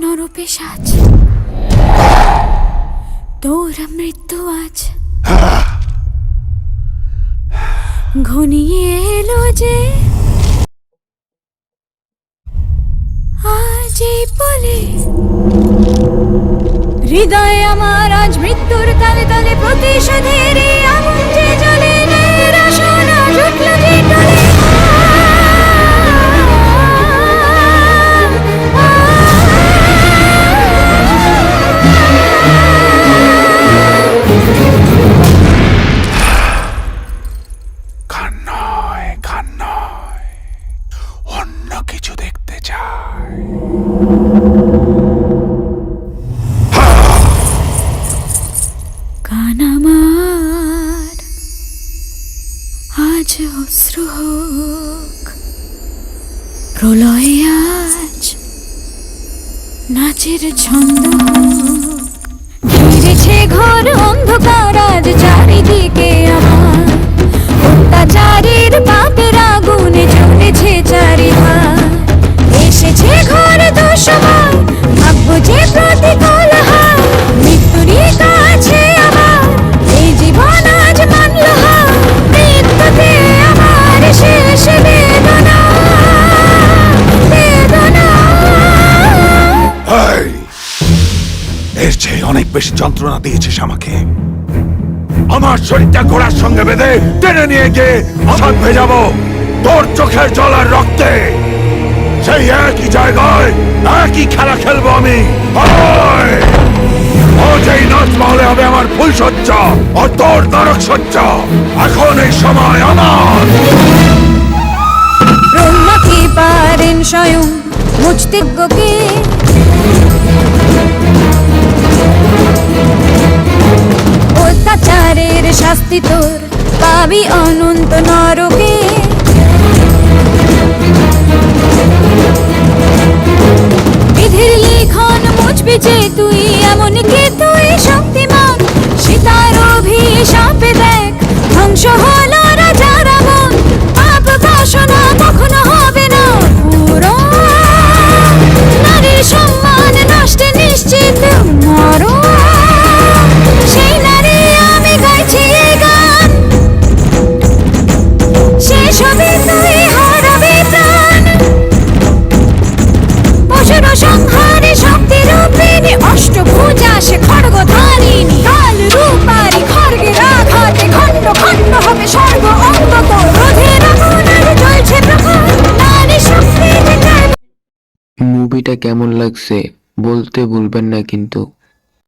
নরপেশাচ। তোর মৃত্যু আজ। ঘনিয়ে এলো যে আজ বলে হৃদয় আমার আজ মৃত্যুর তালে তালে প্রতিশোধের আগুন আজ অস্ত্র হোক প্রলয় আজ নাচের ছন্দ হোক। এর চেয়ে অনেক বেশি যন্ত্রণা দিয়েছিস আমাকে। আমার শরীরটা ঘোড়ার সঙ্গে বেঁধে টেনে নিয়ে গিয়ে ভেজাবো তোর চোখের জল আর রক্তে। সেই একই জায়গায় একই খেলা খেলব আমি। যেই নাচ মহলে হবে আমার ফুল সজ্জা ও তোর নরক সজ্জা এখন এই সময় আমার। ব্রহ্মা কি পারেন স্বয়ং? মুছতে কে শাস্তি তোর পাবি অনন্ত নরকে মুভিটা কেমন লাগছে বলতে ভুলবেন না কিন্তু।